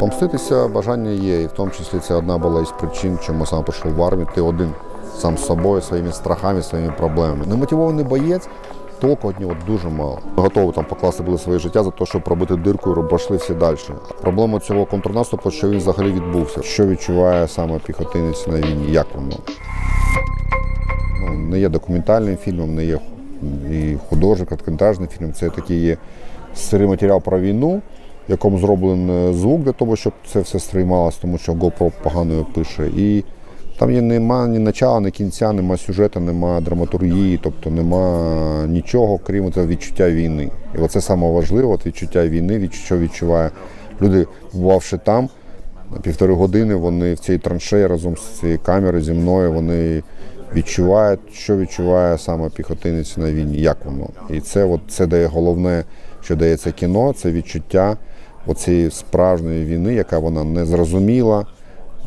Помститися бажання є, і в тому числі це одна була із причин, чому сам пішов в армію. Ти один сам з собою, своїми страхами, своїми проблемами. Немотивований боєць. Толку від нього дуже мало. Готові там покласти були своє життя за те, щоб пробити дирку і пішли всі далі. Проблема цього контрнаступу, що він взагалі відбувся. Що відчуває саме піхотинець на війні? Як воно? Ну, не є документальним фільмом, не є і художник, короткометражний фільм. Це такий є сирий матеріал про війну, якому зроблений звук для того, щоб це все стрималося, тому що GoPro погано пише. І там є нема ні начала, ні кінця, нема сюжету, нема драматургії, тобто нема нічого, крім того відчуття війни. І оце саме важливе, от відчуття війни, що відчуває люди, побувавши там. Півтори години вони в цій траншеї разом з цією камерою зі мною вони відчувають, що відчуває саме піхотинець на війні, як воно. І це, от, це дає головне, що дає це кіно, це відчуття оцієї справжньої війни, яка вона незрозуміла,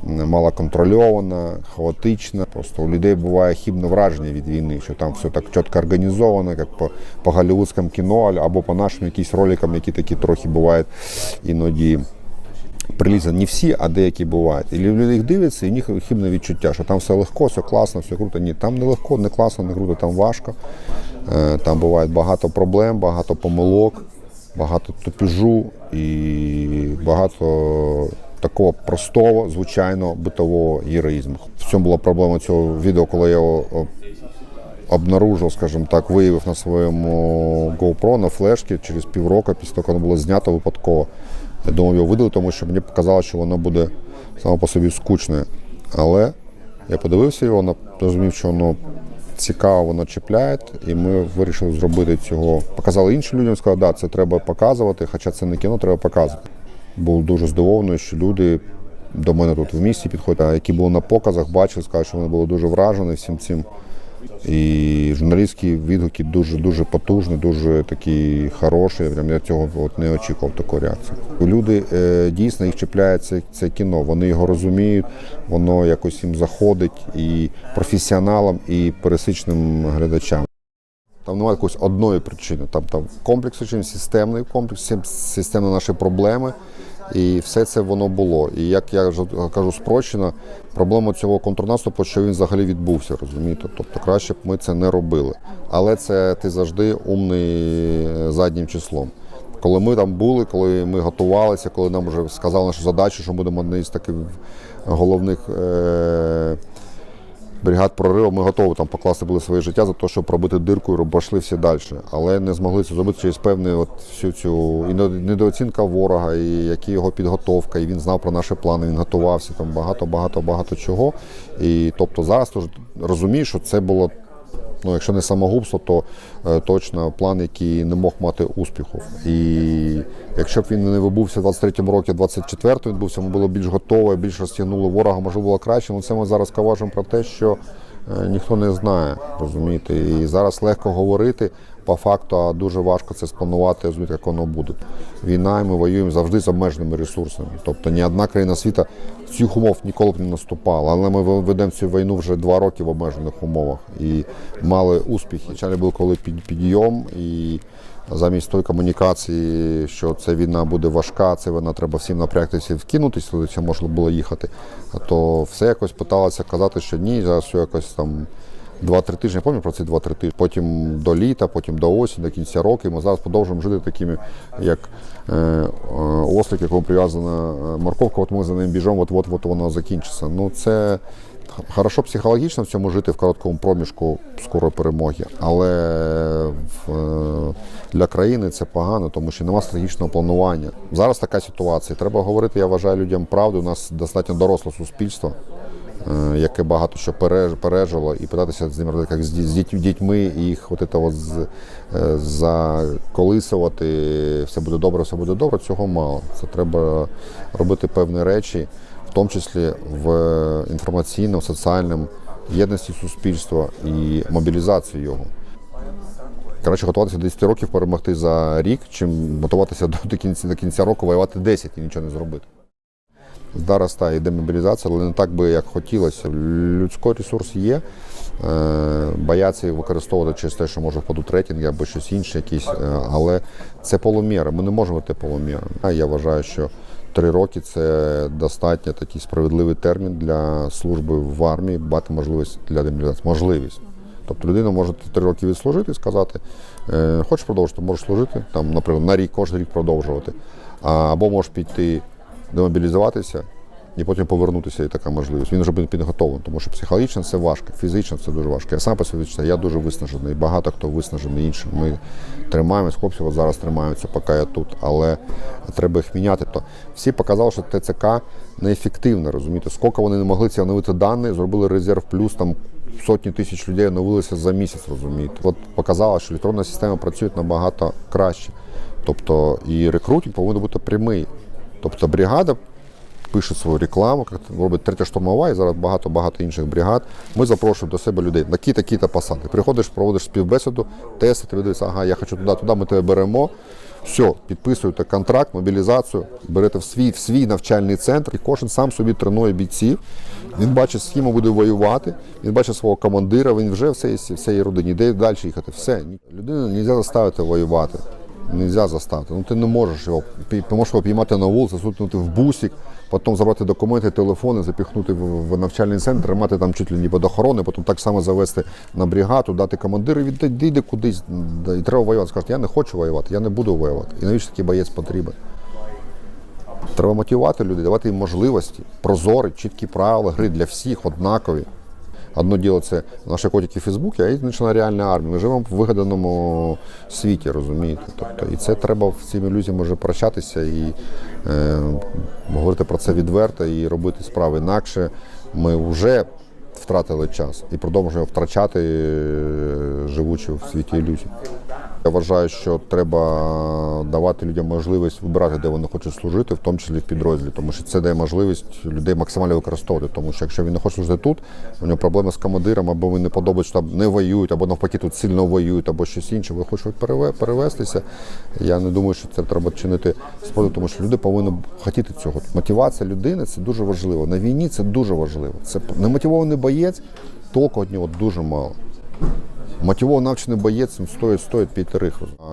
малоконтрольована, хаотична. Просто у людей буває хібне враження від війни, що там все так чітко організовано, як по, по голлівудському кіно, або по нашим якісь роликам, які такі трохи бувають іноді прилізані не всі, а деякі бувають. І люди їх дивляться, і в них хібне відчуття, що там все легко, все класно, все круто. Ні, там не легко, не класно, не круто, там важко. Е, Там буває багато проблем, багато помилок, багато тупіжу і багато такого простого, звичайного битового героїзму. В цьому була проблема цього відео, коли я його обнаружив, скажімо так, виявив на своєму GoPro на флешці через півроку, після того, як воно було знято випадково. Я думав його видали, тому що мені показалося, що воно буде само по собі скучне. Але я подивився його, зрозумів, що воно цікаво, воно чіпляє, і ми вирішили зробити цього. Показали іншим людям, сказали, да, це треба показувати, хоча це не кіно, треба показувати. Був дуже здивований, що люди до мене тут в місті підходять, які були на показах, бачили, сказали, що вони були дуже вражені всім цим. І журналістські відгуки дуже дуже потужні, дуже такі хороші. Я цього от не очікував таку реакцію. Люди е, дійсно їх чіпляє це, це кіно. Вони його розуміють, воно якось їм заходить і професіоналам, і пересічним глядачам. Там немає якоїсь одної причини. Там там комплекс причин, системний комплекс, системні наші проблеми. І все це воно було. І як я вже кажу спрощено, проблема цього контрнаступу, що він взагалі відбувся, розумієте? Тобто краще б ми це не робили. Але це ти завжди умний е, заднім числом. Коли ми там були, коли ми готувалися, коли нам вже сказали нашу задачу, що будемо однією з таких головних. Е- бригад прориву, ми готові там покласти були своє життя за те, щоб пробити дирку і пішли всі далі. Але не змогли це зробити через певну от всю цю і не- недооцінка ворога, і які його підготовка, і він знав про наші плани, він готувався там багато, багато, багато чого. І тобто зараз розумію, що це було. Ну, якщо не самогубство, то е, точно план, який не мог мати успіху. І якщо б він не вибувся в 23-му році, 24-му відбувся, ми були більш готові, більш розтягнули ворога, можливо, було краще. Ну це ми зараз кажемо про те, що е, ніхто не знає, розумієте. І зараз легко говорити по факту, дуже важко це спланувати, розумієте, як воно буде. Війна, і ми воюємо завжди з обмеженими ресурсами. Тобто ні одна країна світу цих умов ніколи б не наступала. Але ми ведемо цю війну вже два роки в обмежених умовах і мали успіхи. Звичайно, був коли під- підйом і. Замість тої комунікації, що ця війна буде важка, це вона треба всім напрягтися і вкинутися, туди це можна було їхати. А то все якось питалося казати, що ні, зараз все якось там 2-3 тижні, я пам'ятаю про ці 2-3 тижні, потім до літа, потім до осені, до кінця року. І Ми зараз продовжуємо жити такими, як е, е, ослик, якому прив'язана е, морковка, от ми за ним біжимо, от от воно закінчиться. Ну це хорошо психологічно в цьому жити в короткому проміжку скорої перемоги, але в, е, для країни це погано, тому що немає стратегічного планування. Зараз така ситуація. Треба говорити, я вважаю людям правду. У нас достатньо доросле суспільство яке багато що пережило, і питатися з ними як з дітьми, і їх от от з, е, заколисувати, все буде добре, все буде добре, цього мало. Це треба робити певні речі, в тому числі в інформаційному, соціальному єдності суспільства і мобілізацію його. Коротше, готуватися до 10 років перемогти за рік, чим готуватися до, кінця, до кінця року воювати 10 і нічого не зробити. Зараз та йде мобілізація, але не так би як хотілося. Людський ресурс є. Е, Бояться використовувати через те, що може впадуть рейтинги або щось інше, якісь, е, але це полуміра. Ми не можемо бути полумірами. Я вважаю, що три роки це достатньо такий справедливий термін для служби в армії, мати можливість для демобілізації. Можливість. Тобто людина може три роки відслужити і сказати, е, хочеш продовжити, можеш служити, там, наприклад, на рік, кожен рік продовжувати. Або можеш піти демобілізуватися і потім повернутися, є така можливість. Він вже буде підготовлений, тому що психологічно це важко, фізично це дуже важко. Я сам по собі я дуже виснажений, багато хто виснажений іншим. Ми тримаємось, хлопці от зараз тримаються, поки я тут, але треба їх міняти. То всі показали, що ТЦК неефективне, розумієте, скільки вони не могли ці оновити дані, зробили резерв плюс там. Сотні тисяч людей оновилися за місяць, розумієте. От показало, що електронна система працює набагато краще. Тобто і рекрутинг повинен бути прямий. Тобто бригада пише свою рекламу, робить третя штурмова і зараз багато-багато інших бригад. Ми запрошуємо до себе людей на кі такі та посади. Приходиш, проводиш співбесіду, тести, тобі дивиться, ага, я хочу туди, туди, ми тебе беремо. Все, підписуєте контракт, мобілізацію, берете в свій, в свій навчальний центр, і кожен сам собі тренує бійців. Він бачить, з ким буде воювати, він бачить свого командира, він вже в цій, в цій родині, йде далі їхати. Все. Людину не можна заставити воювати. Нельзя заставити. Ну ти не можеш його можеш його піймати на вулиці, засунути в бусик, потім забрати документи, телефони, запіхнути в, навчальний центр, тримати там чуть ли не під охороною, потім так само завести на бригаду, дати командиру, відійди йди кудись. І треба воювати. Скажуть, я не хочу воювати, я не буду воювати. І навіщо такий боєць потрібен? Треба мотивувати людей, давати їм можливості, прозорі, чіткі правила гри для всіх, однакові. Одно діло це наші котики в Фейсбуці, а інше реальна армія. Ми живемо в вигаданому світі, розумієте? Тобто, і це треба з цими ілюзіями вже прощатися і е, говорити про це відверто і робити справи. Інакше ми вже втратили час і продовжуємо втрачати, е, живучи в світі ілюзій. Я вважаю, що треба давати людям можливість вибирати, де вони хочуть служити, в тому числі в підрозділі, тому що це дає можливість людей максимально використовувати. Тому що якщо він не хоче служити тут, у нього проблеми з командиром, або він не подобається, що там не воюють, або навпаки тут сильно воюють, або щось інше. Ви хочуть переве- перевестися. Я не думаю, що це треба чинити спротив, тому що люди повинні хотіти цього. Мотивація людини це дуже важливо. На війні це дуже важливо. Це немотивований боєць, толку від нього дуже мало. Мотивований навчений боєць стоїть, стоїть.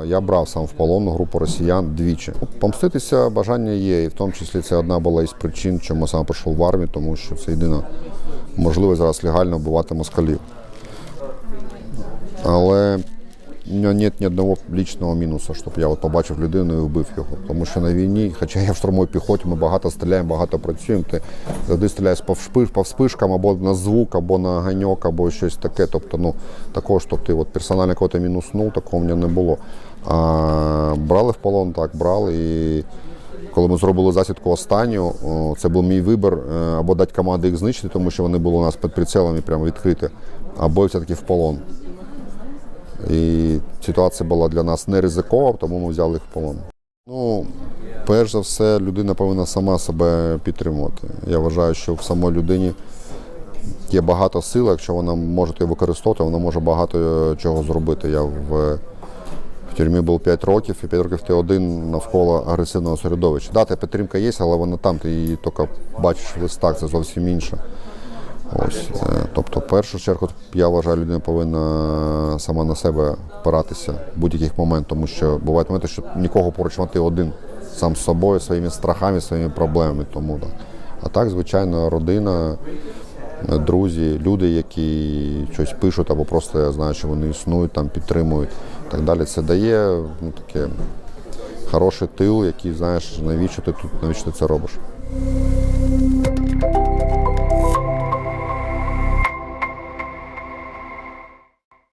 А Я брав сам в полон групу росіян двічі. Помститися бажання є, і в тому числі це одна була із причин, чому я прийшов в армію, тому що це єдина можливість зараз легально вбивати москалів. Але у немає ні одного лічного мінусу, щоб я от побачив людину і вбив його. Тому що на війні, хоча я в штурмовій піхоті, ми багато стріляємо, багато працюємо. Ти завжди стріляєш по, вшпиш, по вспишкам або на звук, або на ганьок, або щось таке. Тобто, ну такого, щоб ти от персонально кого-то мінуснув, такого в мене не було. А брали в полон, так, брали. І коли ми зробили засідку останню, це був мій вибір е, або дати команди їх знищити, тому що вони були у нас під прицелами прямо відкриті, або все-таки в полон. І ситуація була для нас не ризикова, тому ми взяли їх в полон. Ну, перш за все, людина повинна сама себе підтримувати. Я вважаю, що в самій людині є багато сил, якщо вона може її використовувати, вона може багато е, чого зробити. Я в, в тюрмі був 5 років, і 5 років ти один навколо агресивного середовища. Да, та підтримка є, але вона там, ти її тільки бачиш в листах, це зовсім інше. Ось, е, тобто, в першу чергу, я вважаю, людина повинна сама на себе опиратися в будь-яких момент, тому що бувають моменти, що нікого поруч мати один сам з собою, своїми страхами, своїми проблемами. Тому так. А так, звичайно, родина, друзі, люди, які щось пишуть або просто я знаю, що вони існують, там підтримують і так далі. Це дає ну, таке хороший тил, який знаєш, навіщо ти тут, навіщо ти це робиш.